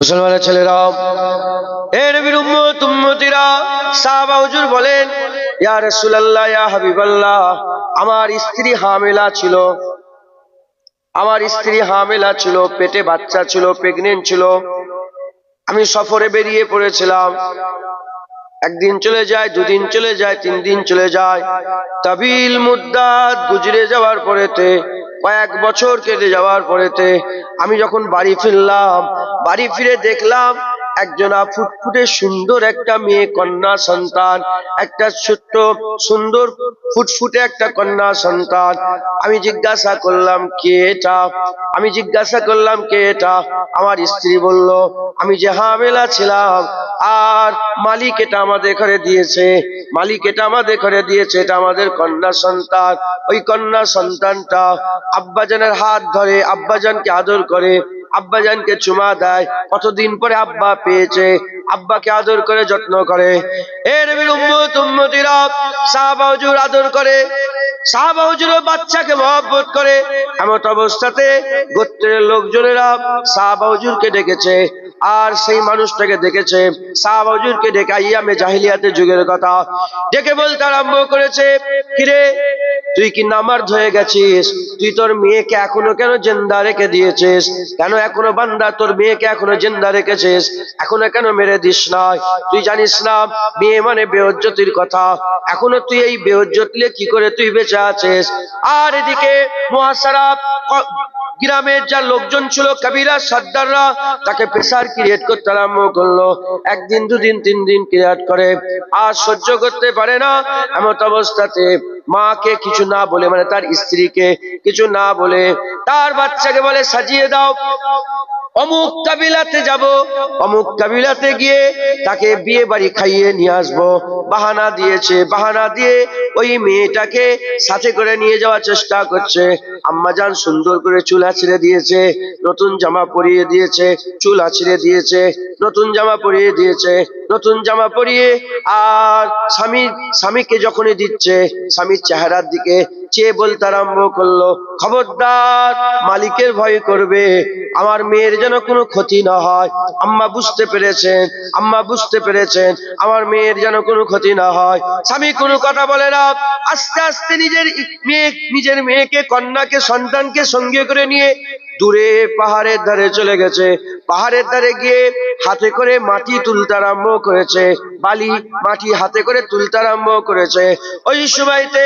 মুসলমানের ছেলেরা, এ নবীর উম্মত হুজুর বলেন, ইয়া রাসূলুল্লাহ, ইয়া হাবিবাল্লাহ, আমার স্ত্রী হামেলা ছিল। আমার স্ত্রী হামেলা ছিল, পেটে বাচ্চা ছিল প্রেগনেন্ট ছিল। আমি সফরে বেরিয়ে পড়েছিলাম। একদিন চলে যায়, দুদিন চলে যায়, তিন দিন চলে যায়। তাবিল মুদ্দাত গুজরে যাওয়ার পরেতে কয়েক বছর কেটে যাওয়ার পরেতে আমি যখন বাড়ি ফিরলাম, বাড়ি ফিরে দেখলাম একজনা ফুটফুটে সুন্দর একটা মেয়ে কন্যা সন্তান, একটা ছোট্ট সুন্দর ফুটফুটে একটা কন্যা সন্তান। আমি জিজ্ঞাসা করলাম, কে এটা? আমি জিজ্ঞাসা করলাম, কে এটা? আমার স্ত্রী বলল, আমি যে হামেলা ছিলাম আর মালিক এটা আমাদের ঘরে দিয়েছে। মালিক এটা আমাদের ঘরে দিয়েছে, এটা আমাদের কন্যা সন্তান। ওই কন্যা সন্তানটা আব্বাজানের হাত ধরে আব্বাজানকে আদর করে, আব্বাজানকে চুমা দেয়। কতদিন পরে আব্বা পেয়েছে? আব্বাকে আদর করে, যত্ন করে। এর সাহাবা আদর করে সাহাবাহুজুর বাচ্চাকে মহব্বত করে। এমন অবস্থাতে গোত্রের লোকজনেরা সাহাবা হুজুরকে ডেকেছে, আর সেই মানুষটাকে দেখেছে সাহাবাহুজুরকে ডেকে আইয়ামে জাহিলিয়াতের যুগের কথা। ডেকে বলতে আরম্ভ করেছে, কিরে, তুই কি নামার হয়ে গেছিস? তুই তোর মেয়েকে এখনও কেন জেন্দা রেখে দিয়েছিস? কেন এখনও বান্দা? তোর মেয়েকে এখনও জেন্দা রেখেছিস? এখনও কেন মেরে দিস না। তুই জানিস না মেয়ে মানে বেহজ্জতির কথা। এখনও তুই এই বেহজ্জতলে কি করে তুই বেঁচে আছিস? আর এদিকে মহাসারা গ্রামের যা লোকজন ছিল, কবিরা, সর্দাররা, তাকে প্রেসার ক্রিয়েট করতে আরম্ভ করল। একদিন, দুদিন, তিন দিন ক্রিয়েট করে। আর সহ্য করতে পারে না এমন অবস্থাতে মাকে কিছু না বলে মানে তার স্ত্রীকে কিছু না বলে, তার বাচ্চাকে বলে, সাজিয়ে দাও। অমুক কাবিলাতে যাব, অমুক কাবিলাতে গিয়ে তাকে বিয়ে বাড়ি খাইয়ে নিয়ে আসব। বাহানা দিয়েছে, বাহানা দিয়ে ওই মেয়েটাকে সাথে করে নিয়ে যাওয়ার চেষ্টা করছে। আম্মাজান সুন্দর করে চুল আছড়ে দিয়েছে, নতুন জামা পরিয়ে দিয়েছে, চুল আছড়ে দিয়েছে, নতুন জামা পরিয়ে দিয়েছে, নতুন জামা পরিয়ে আর স্বামী, স্বামীকে যখনই দিচ্ছে, স্বামীর চেহারার দিকে চেয়ে বলতে আরম্ভ করল, খবরদার, মালিকের ভয় করবে, আমার মেয়ের যেন কোনো ক্ষতি না হয়। আম্মা বুঝতে পেরেছেন, আম্মা বুঝতে পেরেছেন, আমার মেয়ের যেন কোনো ক্ষতি না হয়। স্বামী কোনো কথা বলে না, আস্তে আস্তে নিজের মেয়ে নিজের মেয়েকে, কন্যাকে, সন্তানকে সঙ্গে করে নিয়ে দূরে পাহাড়ের ধারে চলে গেছে। পাহাড়ের ধারে গিয়ে হাতে করে মাটি তুলতে আরম্ভ করেছে। বালি মাটি হাতে করে তুলতে আরম্ভ করেছে। ওই সময়তে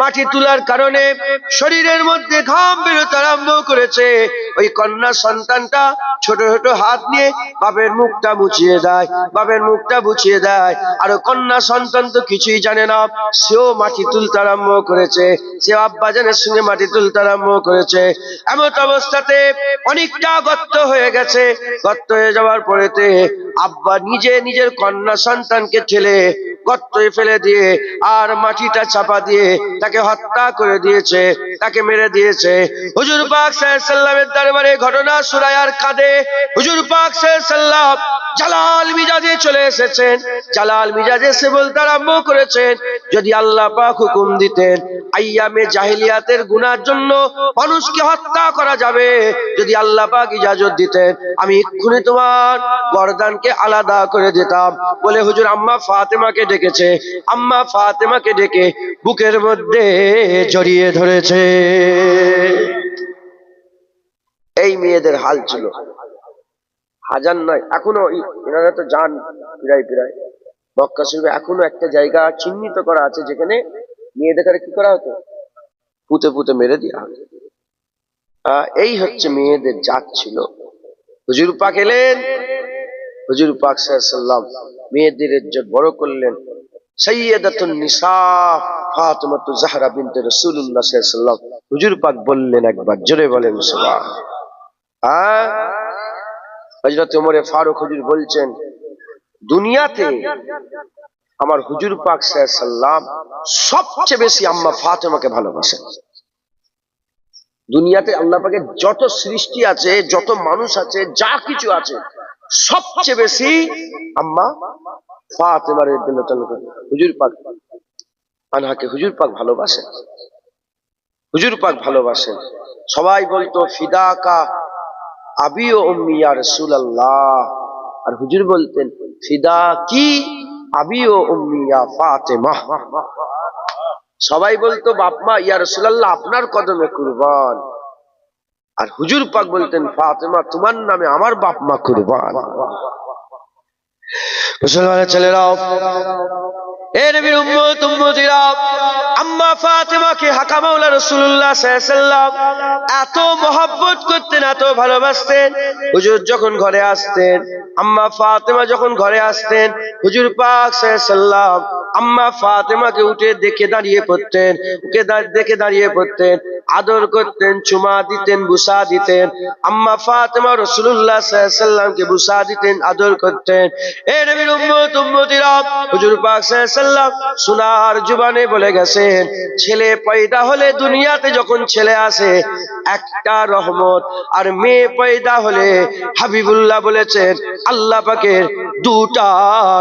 মাটি তোলার কারণে শরীরের মধ্যে ঘাম বেরোতে আরম্ভ করেছে। ওই কন্যা সন্তানটা ছোট ছোট হাত নিয়ে বাপের মুখটা মুছিয়ে দেয়, বাপের মুখটা বুঝিয়ে দেয়। আর কন্যা সন্তান তো কিছুই জানে না, সেও মাটি তুলতে আরম্ভ করেছে। সে আব্বা আব্বাজানের সঙ্গে মাটি তুলতে আরম্ভ করেছে। এমন অবস্থাতে অনেকটা গর্ত হয়ে গেছে। গর্ত হয়ে যাওয়ার পরেতে আব্বা নিজে নিজের কন্যা সন্তানকে ঠেলে গর্তয়ে ফেলে দিয়ে আর মাটিটা চাপা দিয়ে তাকে হত্যা করে দিয়েছে, তাকে মেরে দিয়েছে। হুজুর পাক সাল্লামের দরবারে ঘটনা সুরায়ার কাঁদে। হুজুর পাক সাল্লাম জালাল মিজাজে চলে এসেছেন। জালাল মিজাজে এসে বলতে আরম্ভ করেছেন। যদি আল্লাহ পাক হুকুম দিতেন, আইয়ামে জাহিলিয়াতের গুনার জন্য মানুষকে হত্যা করা যাবে। যদি আল্লাহ পাক ইজাজত দিতেন, আমি এক্ষুনি তোমার গরদানকে আলাদা করে দিতাম। বলে হুজুর, আম্মা ফাতেমাকে ডেকেছে, আম্মা ফাতেমাকে ডেকে বুকের মধ্যে জড়িয়ে ধরেছে। এই মেয়েদের হাল ছিল। হাজার নয়, এখনও এনারা তো যান পিরাই পিরাই মক্কা শরীফে এখনও একটা জায়গা চিহ্নিত করা আছে, যেখানে মেয়েদের কি করা হতো? পুঁতে পুঁতে মেরে দেওয়া হতো। এই হচ্ছে মেয়েদের জাত ছিল। হুজুর পাক এলেন। হুজুর পাক সাল্লাম মেয়েদের ইজ্জত বড় করলেন। সৈয়দাতুন নিসা ফাতেমাতু জাহরা বিনতে রাসূলুল্লাহ সাল্লাল্লাহু আলাইহি হুজুর পাক বললেন একবার, জোরে বলেন সুবহান হ্যাঁ হযরত ওমরে ফারুক হুজুর বলছেন, দুনিয়াতে আমার হুজুর পাক সাল্লাম সবচেয়ে বেশি আম্মা ফাতেমাকে ভালোবাসেন। দুনিয়াতে আল্লাহ পাকের যত সৃষ্টি আছে, যত মানুষ আছে, যা কিছু আছে, সবচেয়ে বেশি আম্মা ফাতেমার হুজুর পাক আনহাকে হুজুর পাক ভালোবাসেন হুজুর পাক ভালোবাসেন সবাই বলতো, ফিদাকা আবি ও উম্মি ইয়া রাসূলুল্লাহ। আর হুজুর বলতেন ফিদা কি আবি ও উম্মি ফাতেমা। সবাই বলতো বাপমা ইয়া রসুল্লাহ আপনার কদমে কুরবান। আর হুজুর পাক বলতেন, ফাতেমা, তোমার নামে আমার বাপ মা কুরবান। মুসলমানের ছেলেরাও আম্মা ফাতেমাকে এত করতেন, এত ভালোবাসতেন। হুজুর যখন ঘরে আসতেন, আম্মা ফাতেমা যখন ঘরে আসতেন, হুজুর পাক উঠে দেখে দাঁড়িয়ে পড়তেন ওকে দেখে দাঁড়িয়ে পড়তেন। আদর করতেন, চুমা দিতেন, বুসা দিতেন। আম্মা ফাতেমা রসুল্লাহ সাল্লামকে বুসা দিতেন, আদর করতেন। সোনার জুবানে বলে গেছেন, ছেলে পয়দা হলে দুনিয়াতে যখন ছেলে আসে, একটা রহমত। আর মেয়ে পয়দা হলে হাবিবুল্লাহ বলেছেন, আল্লাহ পাকের দুটা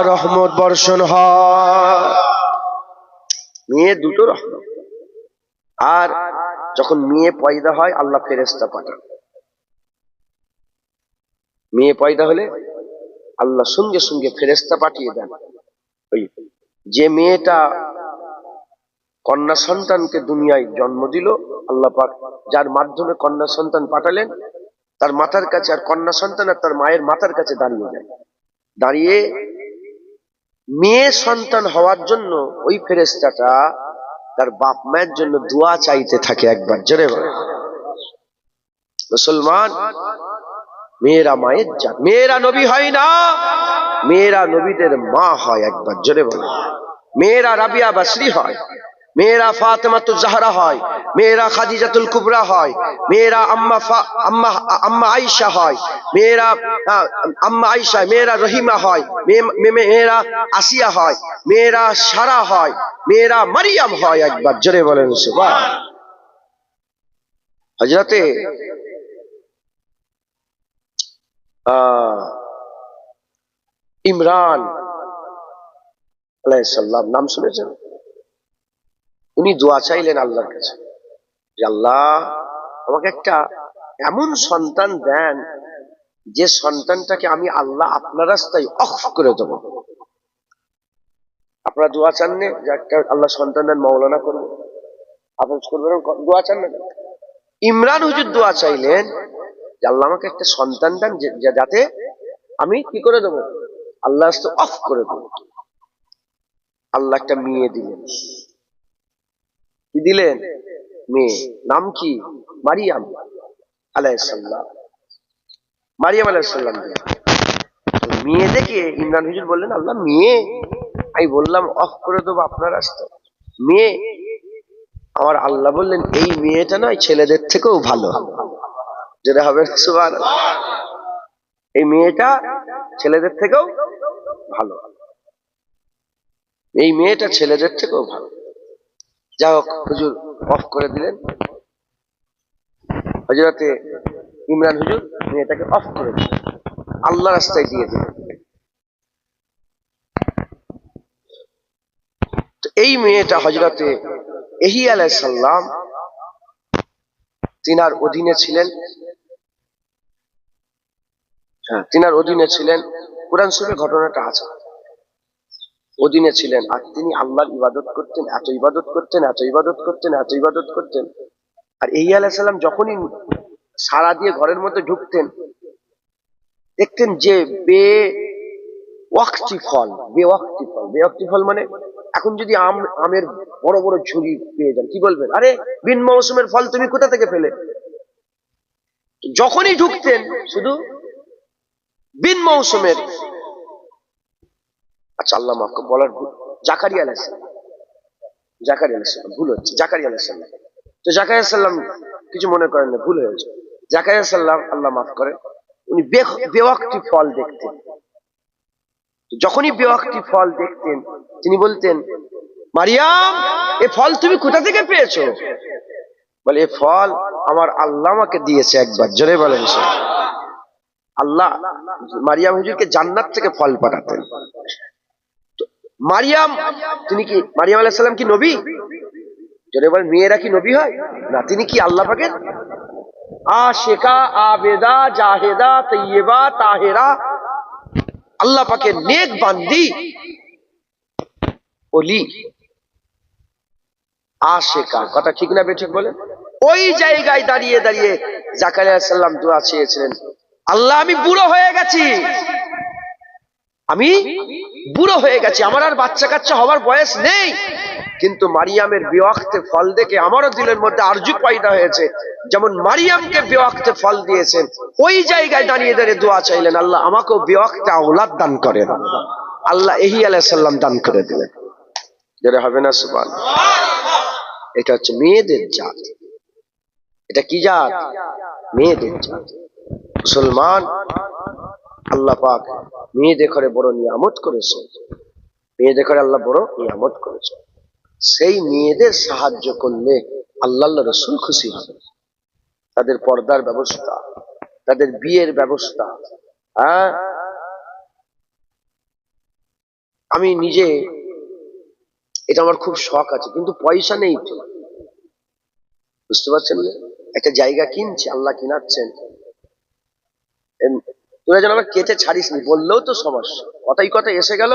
রহমত বর্ষণ হয়। মেয়ে দুটো রহমত। আর যখন মেয়ে পয়দা হয়, আল্লাহ ফেরেস্তা পাঠান মেয়ে পয়দা হলে আল্লাহ সঙ্গে সঙ্গে ফেরেস্তা পাঠিয়ে দেন। ওই যে মেয়েটা কন্যা সন্তানকে দুনিয়ায় জন্ম দিল, আল্লাহ পাক যার মাধ্যমে কন্যা সন্তান পাঠালেন, তার মাথার কাছে আর কন্যা সন্তান আর তার মায়ের মাথার কাছে দাঁড়িয়ে যায়। দাঁড়িয়ে মেয়ে সন্তান হওয়ার জন্য ওই ফেরেস্তাটা তার বাপ মায়ের জন্য দোয়া চাইতে থাকে একবার, জোরে মুসলমান, মেয়েরা মায়ের জাত মেয়েরা নবী হয় না, মেয়েরা নবীদের মা হয় একবার, জোরে বলে। মেয়েরা রাবিয়া বাসরি হয়। মেয়েরা ফাতেমাতুল জাহরা হয়, মেয়েরা খাদিজাতুল কুবরা হয়, মেয়েরা আম্মা আম্মা আম্মা আয়েশা হয়, মেয়েরা আম্মা আয়েশা, মেয়েরা রহিমা হয় মেয়েরা আসিয়া হয়, মেয়েরা সারা হয়, মেয়েরা মারিয়াম হয় একবার, জোরে বলেন হজরতে ইমরান আলাইসাল্লাম নাম শুনেছেন? উনি দোয়া চাইলেন আল্লাহর কাছে। আল্লাহ, আমাকে একটা এমন সন্তান দেন, যে সন্তানটাকে আমি আল্লাহ আপনার রাস্তায় অফ করে দেব। আপনারা দোয়া চান যে একটা আল্লাহ সন্তান দেন মৌলানা করবে দোয়া চান না ইমরান হুজুর দোয়া চাইলেন, যে আল্লাহ আমাকে একটা সন্তান দেন যাতে আমি কি করে দেবো? আল্লাহ অফ করে দেবো। আল্লাহ একটা মেয়ে দিলেন। কি দিলেন? মেয়ে। নাম কি? মারিয়াম। আলাইসাল্লাম মারিয়াম আলাইসাল্লাম মেয়ে দেখে ইমরান হুজুর বললেন, আল্লাহ, মেয়ে? আমি বললাম, অফ করে দেবো আপনার রাস্তা। মেয়ে আমার আল্লাহ বললেন, এই মেয়েটা নয়, ছেলেদের থেকেও ভালো। যেটা হবে সুবান এই মেয়েটা ছেলেদের থেকেও ভালো। এই মেয়েটা ছেলেদের থেকেও ভালো। যা হোক, হুজুর অফ করে দিলেন। হজরতে ইমরান হুজুর মেয়েটাকে অফ করে দিলেন। আল্লাহ রাস্তায় দিয়ে দিলেন। এই মেয়েটা হজরতে এহি আলাইসাল্লাম তিনার অধীনে ছিলেন। হ্যাঁ তিনার অধীনে ছিলেন। কোরআন শরীফে ঘটনাটা আছে। অধীনে ছিলেন আর তিনি আল্লাহর ইবাদত করতেন, এত ইবাদত করতেন, এত ইবাদত করতেন, এত ইবাদত করতেন। আর এই আলাইসাল্লাম যখনই সারা দিয়ে ঘরের মধ্যে ঢুকতেন, দেখতেন যে বে ওয়াক্তি ফল বে ওয়াক্তি ফল। বে ওয়াক্তি ফল মানে এখন যদি আম, আমের বড় বড় ঝুড়ি পেয়ে যান, কি বলবেন? আরে বিন মৌসুমের ফল তুমি কোথা থেকে পেলে? যখনই ঢুকতেন, শুধু বিন মৌসুমের আচ্ছা আল্লাহ মাফ বলার ভুল। ভুল হচ্ছে। তো জাকারিয়া সাল্লাম কিছু মনে করেন না, ভুল হয়েছে। জাকারিয়া সাল্লাম আল্লাহ মাফ উনি বেওয়াক্তি ফল দেখতেন। যখনই বেওয়াক্তি ফল দেখতেন, তিনি বলতেন, মারিয়াম, এ ফল তুমি কোথা থেকে পেয়েছ? বলে, এ ফল আমার আল্লাহ আমাকে দিয়েছে একবার। জোরে বলেন আল্লাহ মারিয়াম হুজুরকে জান্নাত থেকে ফল পাঠাতেন। মারিয়াম, তিনি কি, মারিয়াম আলাইহিস সালাম কি নবী? জোরে বলেন, মেয়েরা কি নবী হয়? না, তিনি কি আল্লাহ পাকের? আশেকা, আবেদা, জাহেদা তৈয়বা তাহেরা। আল্লাহ পাকে নেক বান্দি। বলি আশেকা, কথা ঠিক না বেঠিক বলে? ওই জায়গায় দাঁড়িয়ে দাঁড়িয়ে জাকারিয়া সাল্লাম দোয়া চেয়েছিলেন। আল্লাহ, আমি বুড়ো হয়ে গেছি। আমি বুড়ো হয়ে গেছি, আমার আর বাচ্চা কাচ্চা হওয়ার বয়স নেই। কিন্তু মারিয়ামের বিওয়াক্তে ফল দেখে আমারও দিলের মধ্যে আরজু পয়দা হয়েছে। যেমন মারিয়ামকে বিওয়াক্তে ফল দিয়েছেন, ওই জায়গায় দাঁড়িয়ে দাঁড়িয়ে দোয়া চাইলেন, আল্লাহ আমাকেও বিওয়াক্তে আওলাদ দান করেন। আল্লাহ এহি আলাইসাল্লাম দান করে দিলেন। যেটা হবে না সুবান এটা হচ্ছে মেয়েদের জাত। এটা কি জাত? মেয়েদের জাত। মুসলমান আল্লাহ পাক মেয়েদের ঘরে বড় নিয়ামত করেছে। মেয়েদের ঘরে আল্লাহ বড় নিয়ামত করেছে। সেই মেয়েদের সাহায্য করলে আল্লাহ রসুল খুশি হবে। তাদের পর্দার ব্যবস্থা, তাদের বিয়ের ব্যবস্থা হ্যাঁ? আমি নিজে, এটা আমার খুব শখ আছে, কিন্তু পয়সা নেই তো। বুঝতে পারছেন? একটা জায়গা কিনছে, আল্লাহ কিনাচ্ছেন। তোরা যেন আবার কেটে ছাড়িস নি, বললেও তো সমস্যা কথাই কথা এসে গেল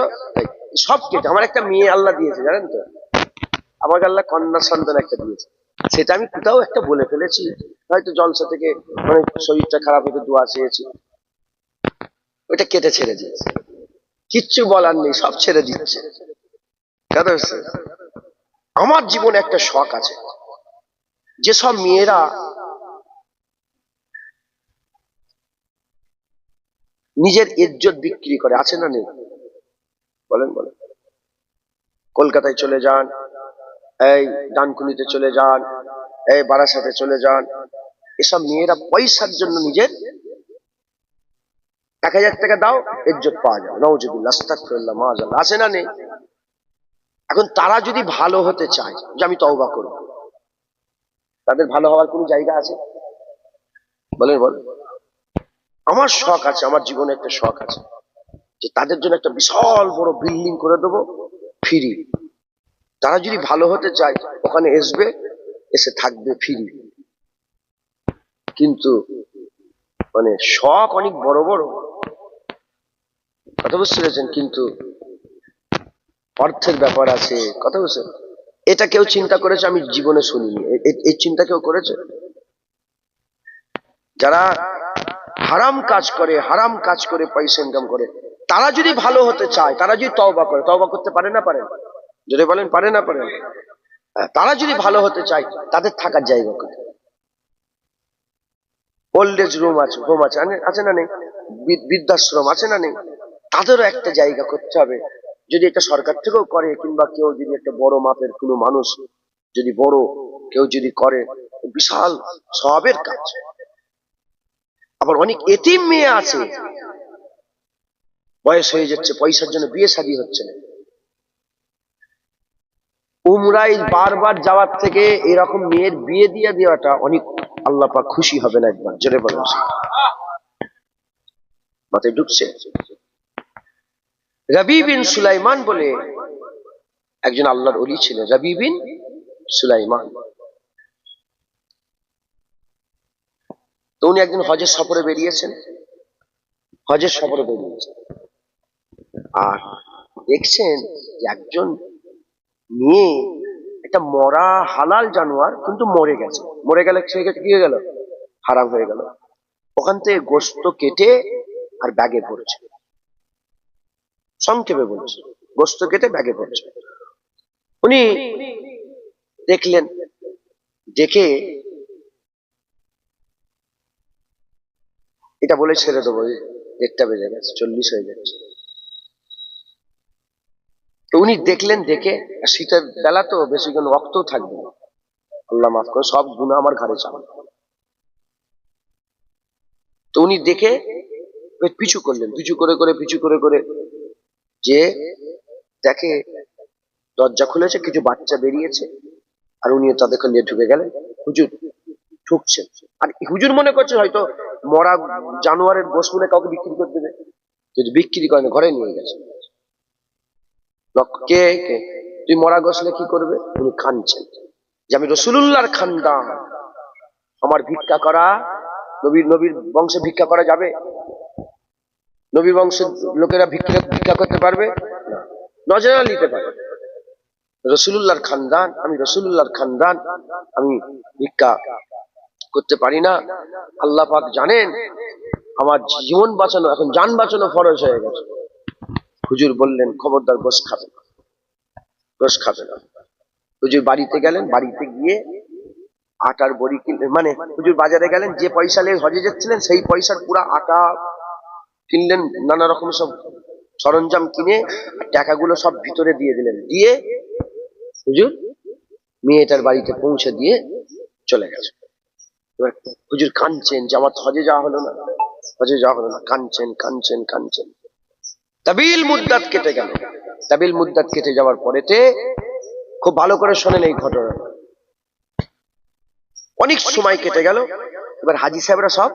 সব কেটে, আমার একটা মেয়ে আল্লাহ দিয়েছে, জানেন তো? আমাকে আল্লাহ কন্যা সন্তান একটা দিয়েছে। সেটা আমি কোথাও একটা বলে ফেলেছি, হয়তো জলসা থেকে মানে শরীরটা খারাপ হতে দোয়া চেয়েছি। ওইটা কেটে ছেড়ে দিয়েছে। কিচ্ছু বলার নেই, সব ছেড়ে দিচ্ছে? আমার জীবনে একটা শখ আছে। যেসব মেয়েরা নিজের ইজ্জত বিক্রি করে, আছে না নেই? বলেন বলেন। কলকাতায় চলে যান, এই ডানকুনিতে চলে যান, এই বারাসাতে চলে যান, এসব মেয়েরা পয়সার জন্য নিজের এক হাজার টাকা দাও, ইজ্জত পাওয়া যাবে। নওজুবিল্লাহ মাআযাল্লাহ আছে না নেই? এখন তারা যদি ভালো হতে চায়, যে আমি তওবা করব, তাদের ভালো হওয়ার কোনো জায়গা আছে? বলেন বলেন। আমার শখ আছে, আমার জীবনে একটা শখ আছে, যে তাদের জন্য একটা বিশাল বড় বিল্ডিং করে দেবো, ফ্রি। তারা যদি ভালো হতে চায়, ওখানে আসবে, এসে থাকবে ফ্রি। কিন্তু মানে শখ অনেক বড় বড়। কথা বুঝতে পেরেছেন? কিন্তু অর্থের ব্যাপার আছে, কথা বুঝছেন? এটা কেউ চিন্তা করেছে, আমি জীবনে শুনিনি। এই চিন্তা কেউ করেছে? যারা হারাম কাজ করে হারাম কাজ করে পয়সা ইনকাম করে। তারা যদি ভালো হতে চায় তারা যদি তওবা করে তওবা করতে পারে না পারে? যদি বলেন পারে না পারে? হ্যাঁ, তারা যদি ভালো হতে চায় তাদের থাকার জায়গা কোথায়? ওল্ড এজ রুম আছে হোম আছে। আছে না নেই? বৃদ্ধাশ্রম আছে না নেই? তাদেরও একটা জায়গা করতে হবে। যদি এটা সরকার থেকেও করে কিংবা কেউ যদি একটা বড় মাপের কোনো মানুষ যদি বড় কেউ যদি করে বিশাল সবের কাজ। আবার অনেক এতিম মেয়ে আছে। বয়স হয়ে যাচ্ছে, পয়সার জন্য বিয়ে শাদী হচ্ছে না। উমরাই বারবার যাওয়ার থেকে এরকম মেয়ের বিয়ে দিয়ে দেওয়াটা অনেক আল্লাহ পাক খুশি হবে না একবার, জোরে বলেন। মাথায় ঢুকছে। রবি বিন সুলাইমান বলে একজন আল্লাহর অলি ছিলেন, রবি বিন সুলাইমান। তো উনি একদিন হজের সফরে বেরিয়েছেন। হজের সফরে বেরিয়েছেন। আর দেখছেন যে একজন মেয়ে, একটা মরা হালাল জানোয়ার কিন্তু মরে গেছে। মরে গেলে সে কি গেল? হারাম হয়ে গেল। ওখান থেকে গোস্ত কেটে আর ব্যাগে পড়ছে। সংক্ষেপে বলছে, গোস্ত কেটে ব্যাগে পড়ছে। উনি দেখলেন, দেখে এটা বলে ছেড়ে দেবো দেড়টা বেজে গেছে, চল্লিশ হয়ে যাচ্ছে। তো উনি দেখলেন, দেখে শীতের বেলা তো বেশিক্ষণ রক্তও থাকবে না। আল্লাহ মাফ করে, সব গুণা আমার ঘাড়ে চালান তো উনি দেখে পিছু করলেন, পিছু করে করে, পিছু করে করে, যে দেখে, দরজা খুলেছে, কিছু বাচ্চা বেরিয়েছে, আর উনি তাদেরকে নিয়ে ঢুকে গেলেন। হুজুর ঢুকছেন। আর হুজুর মনে করছে হয়তো মরা জানোয়ারের গোস মনে কাউকে বিক্রি করে দেবে? যদি বিক্রি করেন ঘরে নিয়ে গেছে। কে কে? তুই মরা গোসলে কি করবে? উনি খানছেন যে আমি রসুল্লাহর খানদান। আমার ভিক্ষা করা, নবীর নবীর বংশে ভিক্ষা করা যাবে? নবী বংশের লোকেরা ভিক্ষা ভিক্ষা করতে পারবে? নজরা নিতে পারবে। রসুল্লাহর খানদান, আমি রসুল্লাহর খানদান, আমি ভিক্ষা করতে পারি না। আল্লাহ পাক জানেন, আমার জীবন বাঁচানো, এখন যান বাঁচানো ফরজ হয়ে গেছে। হুজুর বললেন, খবরদার গোস খাবে না। গোস খাবে না। হুজুর বাড়িতে গেলেন, বাড়িতে গিয়ে আটার বড়ি কিনলেন। মানে হুজুর বাজারে গেলেন, যে পয়সা নিয়ে হজে যাচ্ছিলেন, সেই পয়সার পুরা আটা কিনলেন, নানা রকম সব সরঞ্জাম কিনে টাকাগুলো সব ভিতরে দিয়ে দিলেন। দিয়ে হুজুর মেয়েটার বাড়িতে পৌঁছে দিয়ে চলে গেছে। হুজুর কাঁদছেন যে আমার হজে যাওয়া হলো না। হজে যাওয়া হলো না। কাঁদছেন কাঁদছেন কাঁদছেন। তাবিল মুদ্দাত কেটে গেল। তাবিল মুদ্দাত কেটে যাওয়ার পরেতে খুব ভালো করে শোনেন এই ঘটনা। অনেক সময় কেটে গেল। এবার হাজি সাহেবরা সব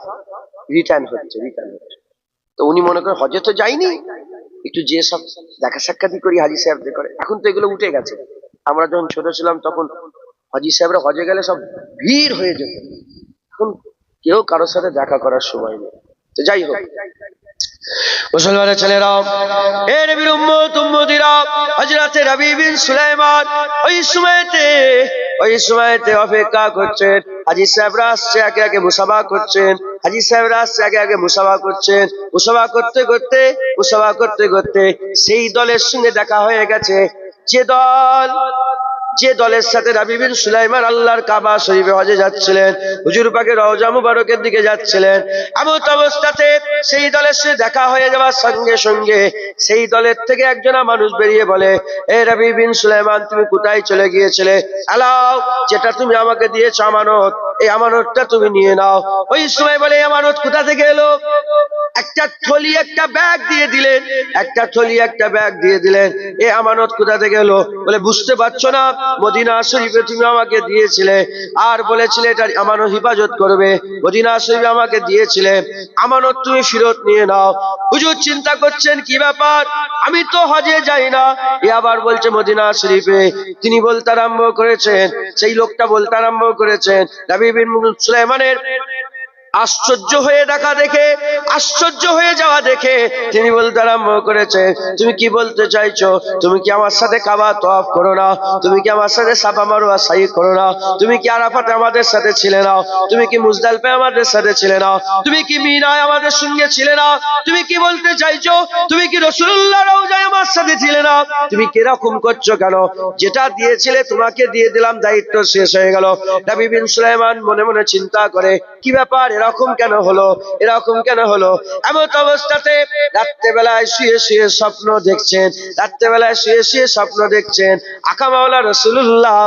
রিটার্ন হচ্ছে রিটার্ন হচ্ছে। তো উনি মনে করেন, হজে তো যাইনি। একটু যে সব দেখা সাক্ষাৎই করি হাজি সাহেবদের করে। এখন তো এগুলো উঠে গেছে। আমরা যখন ছোট ছিলাম তখন হাজি সাহেবরা হজে গেলে সব ভিড় হয়ে যেত। এখন কেউ কারোর সাথে দেখা করার সময় নেই। যাই হোক। মুসলমানের ছেলেরা ওই সময়তে ওই সময়তে অপেক্ষা করছেন। হাজি সাহেবরা আসছে, একে একে মুসাফা করছেন। হাজি সাহেবরা আসছে, একে একে মুসাফা করছেন। মুসাফা করতে করতে, মুসাফা করতে করতে সেই দলের সঙ্গে দেখা হয়ে গেছে। যে দল যে দলের সাথে রাবিবিন সুলাইমান আল্লাহর কাবা শরীফে হজে যাচ্ছিলেন, হুজুর পাকে রওজা মুবারকের দিকে যাচ্ছিলেন এমন অবস্থাতে সেই দলের সাথে দেখা হয়ে যাওয়ার সঙ্গে সঙ্গে সেই দলের থেকে একজনা মানুষ বেরিয়ে বলে, এ রাবি বিন সুলাইমান, তুমি কোথায় চলে গিয়েছিলে? আলাও, যেটা তুমি আমাকে দিয়েছ আমানত, এই আমানতটা তুমি নিয়ে নাও। ওই সময় বলে আমানত কোথা থেকে এলো? একটা থলি, একটা ব্যাগ দিয়ে দিলেন, একটা থলি, একটা ব্যাগ দিয়ে দিলেন। এ আমানত কোথা থেকে এলো? বলে, বুঝতে পারছ না মদিনা শরীফে তুমি আমাকে দিয়েছিলে। আর বলেছিলে, এটা আমানত হিফাজত করবে। মদিনা শরীফে আমাকে দিয়েছিলে। আমানত তুমি ফেরত নিয়ে নাও। হুজুর চিন্তা করছেন, কি ব্যাপার? আমি তো হজে যাই না। এ আবার বলছে মদিনা শরীফে, তিনি বলতে আরম্ভ করেছেন। সেই লোকটা বলতে আরম্ভ করেছেন। নবী বিন সুলাইমানের আশ্চর্য হয়ে দেখা দেখে, আশ্চর্য হয়ে যাওয়া দেখে তিনি বলতে আরম্ভ করেছেন তুমি কি বলতে চাইছো? তুমি কি আমার সাথে কাবা তফ করো না? তুমি কি আমার সাথে সাফা মারুয়া সাই করো না? তুমি কি আরাফাতে আমাদের সাথে ছিলে না? তুমি কি মুজদালফে আমাদের সাথে ছিলে না? তুমি কি মিনায় আমাদের সঙ্গে ছিলে না? তুমি কি বলতে চাইছো? তুমি কি রসুল্লাহ রওজায় আমার সাথে ছিলে না? তুমি কীরকম করছ কেন? যেটা দিয়েছিলে তোমাকে দিয়ে দিলাম, দায়িত্ব শেষ হয়ে গেল। নবী বিন সুলাইমান মনে মনে চিন্তা করে, কি ব্যাপার? এরকম কেন হলো? এরকম কেন হলো? এমন অবস্থাতে রাত্রেবেলায় শুয়ে শুয়ে স্বপ্ন দেখছেন, রাত্রেবেলায় শুয়ে শুয়ে স্বপ্ন দেখছেন, আকা মাওলা রসুল্লাহ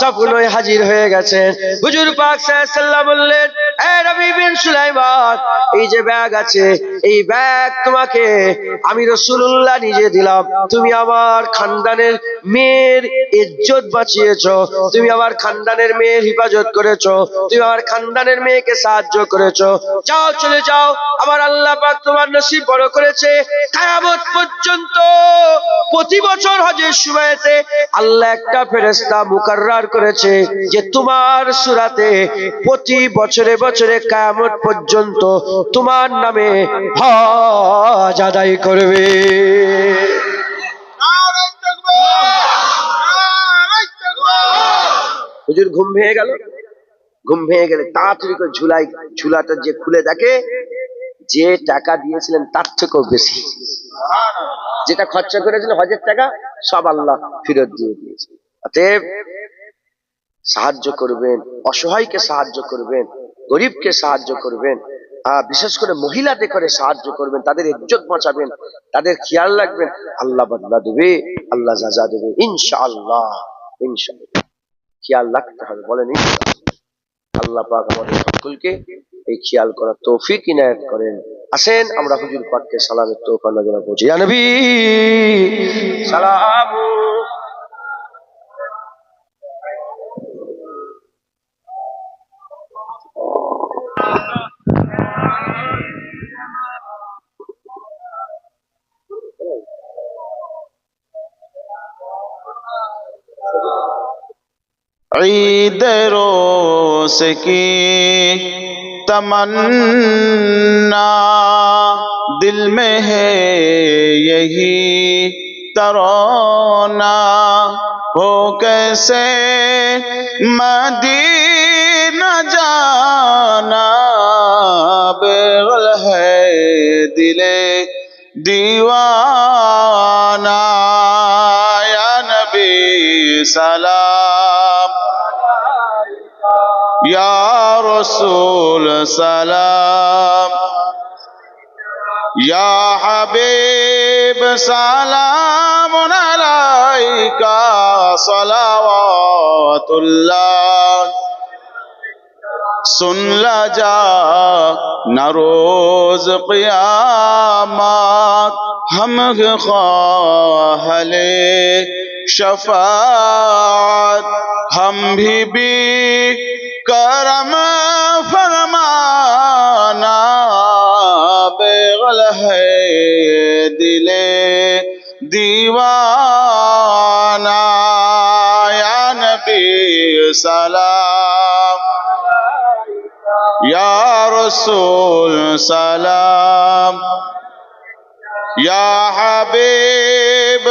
স্বপ্নই হাজির হয়ে গেছেন। হুজুর পাক সাল্লাহ বললেন এই যে ব্যাগ আছে, এই ব্যাগ তোমাকে আমি রসুল্লাহ নিজে দিলাম। তুমি আমার খানদানের মেয়ের ইজ্জত বাঁচিয়েছ, তুমি আমার খানদানের মেয়ের হেফাজত করেছ, তুমি আমার খানদানের মেয়েকে সাহায্য করেছ। যাও, চলে যাও। আমার আল্লাহ পাক তোমার নসিব বড় করেছে। কায়ামত পর্যন্ত প্রতি বছর হজের সময়তে আল্লাহ একটা ফেরেস্তা মুকাররার করেছে যে তোমার সুরাতে প্রতি বছরে বছরে কায়ামত পর্যন্ত তোমার নামে হজ আদায় করবে! হুজুর, ঘুম ভেঙে গেল? ঘুম ভেঙে গেলে তাড়াতাড়ি করে ঝুলাই ঝুলাটা যে খুলে দেখে যে টাকা দিয়েছিলেন তার থেকেও বেশি। যেটা খরচা করেছিল হজের টাকা সব আল্লাহ ফেরত দিয়ে দিয়েছে। অতএব সাহায্য করবেন অসহায়কে সাহায্য করবেন গরিবকে সাহায্য করবেন আহ, বিশেষ করে মহিলাদের করে সাহায্য করবেন তাদের ইজ্জত বাঁচাবেন তাদের খেয়াল রাখবেন আল্লাহ বদলা দেবে আল্লাহ যাজা দেবে ইনশাআল্লাহ ইনশাআল্লাহ। খেয়াল রাখতে হবে বলেন ইনশাআল্লাহ। আল্লাহ পাক আমাদের সকলকে এই খেয়াল করার তৌফিক ইনায়াত করেন আসেন আমরা হুজুর পাককে সালামের তৌফা নজরা পৌঁছে ইয়া নবী সালাম عيد اس کی تمنا دل میں ہے یہی ترونا ہو کیسے مدینہ جانا بغل ہے دل دیوانا یا نبی سلام یا رسول سلام، یا حبیب سلام علیکہ صلوات اللہ۔ سن لجا نروز قیامات ہم خواہل شفاعت، ہم بھی بھی کرم فرمانا بغل ہے دل دیوانہ یا نبی سلام یا رسول سلام یا حبیب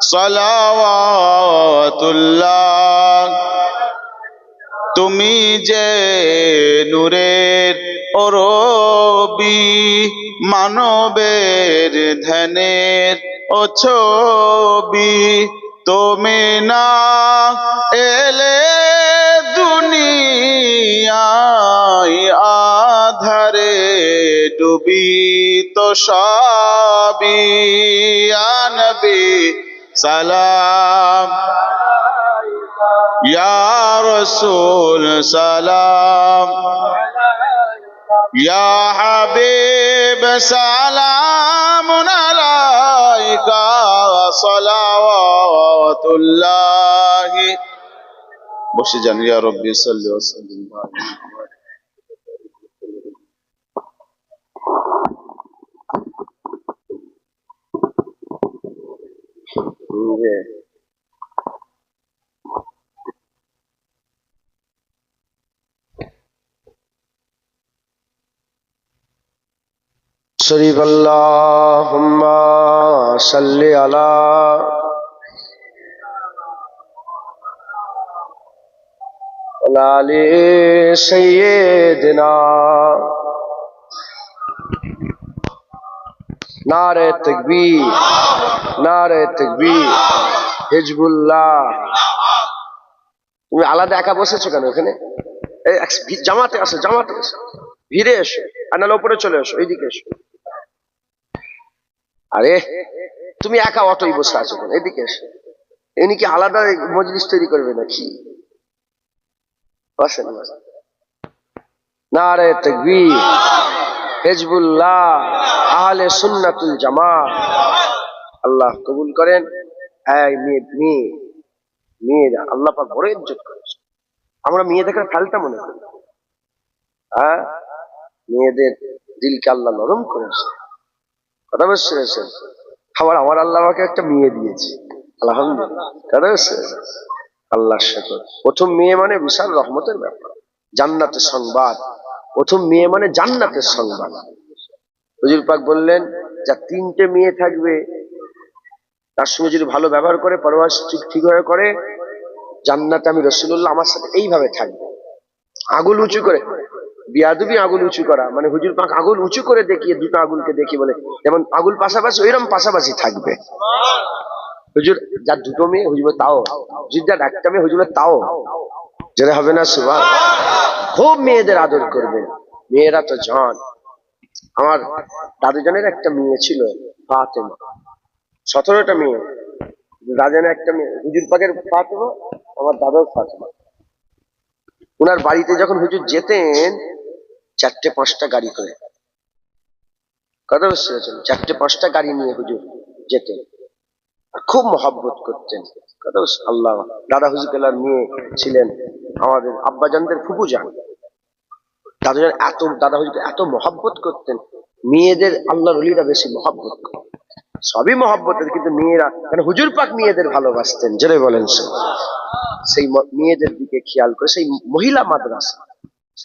সলাওয়াতুল্লাহ। তুমি যে নূরের অরবি মানবের ধ্যানের ও ছবি তুমি না এলে দুনিয়ায় আধারে ডুবি তো সবই। আনবি সালাম ইয়া রসুল সালাম ইয়া হাবিব সালাম আলাইকা সালাওয়াতুল্লাহ বসে যান ইয়া রব্বি সাল্লি ওয়া সাল্লিম ہوئے شریف اللہ صلی اللہ علی سیدنا নারে তাকবীর নারে তাকবীর, হিজবুল্লাহ। তুমি আলাদা একা বসেছো কেন ওখানে জামাতে আসো জামাতে আসো। ভিড়ে এসো, আর নাহলে ওপরে চলে এসো, এইদিকে এসো। আরে, তুমি একা অটোই বসে আছো কেন? এদিকে এসো। এনি কি আলাদা মজলিস তৈরি করবে নাকি? বসেন। নারে তকবীর। হেজবুল্লাহ, আহলে সুন্নাতুল জামা আল্লাহ কবুল করেন। মেয়ে মেয়ে, মেয়েরা আল্লাহ পাক বড় ইজ্জত করেছে। আমরা মেয়েদেরকে ফালতা মনে করি। হ্যাঁ? মেয়েদের দিলকে আল্লাহ নরম করেছে। কথা বুঝতে পেরেছেন? আবার আমার আল্লাহ আমাকে একটা মেয়ে দিয়েছে। আলহামদুলিল্লাহ। সাথে প্রথম মেয়ে মানে বিশাল রহমতের ব্যাপার। জান্নাতের সংবাদ। প্রথম মেয়ে মানে জান্নাতের সংবাদ। হুজুর পাক বললেন, যা তিনটে মেয়ে থাকবে, তার সঙ্গে যদি ভালো ব্যবহার করে, পরবাস ঠিক ঠিক ঠিকভাবে করে, জান্নাতে আমি রসুল্লাহ আমার সাথে এইভাবে থাকবে। আগুল উঁচু করে, বিয়াদুবি আগুল উঁচু করা। মানে হুজুর পাক আগুল উঁচু করে দেখিয়ে দুটো আগুলকে দেখি বলে, যেমন আগুল পাশাপাশি, ওইরকম পাশাপাশি থাকবে। হুজুর, যার দুটো মেয়ে, হুজুর তাও হুজুর যার একটা মেয়ে হুজুর তাও যেটা হবে না সুভা খুব মেয়েদের আদর করবে। মেয়েরা তো জান। আমার দাদুজনের একটা মেয়ে ছিল, ফাতেমা। সতেরোটা মেয়ে। রাজানের একটা মেয়ে, হুজুর পাকের ফাতেমা, আমার দাদার ফাতেমা। ওনার বাড়িতে যখন হুজুর যেতেন, চারটে পাঁচটা গাড়ি করে। কথা বুঝতে চারটে পাঁচটা গাড়ি নিয়ে হুজুর যেতেন। খুব মহাব্বত করতেন। কথা আল্লাহ দাদা হুজুর মেয়ে ছিলেন আমাদের আব্বাজানদের ফুপু যান দাদাজান এত দাদা হুজুরকে এত মহব্বত করতেন। মেয়েদের আল্লাহর অলিরা বেশি মহাব্বত করতেন সবই মহব্বতের কিন্তু মেয়েরা, কেন হুজুর পাক মেয়েদের ভালোবাসতেন? জেনে বলেন সেই মেয়েদের দিকে খেয়াল করে, সেই মহিলা মাদ্রাসা।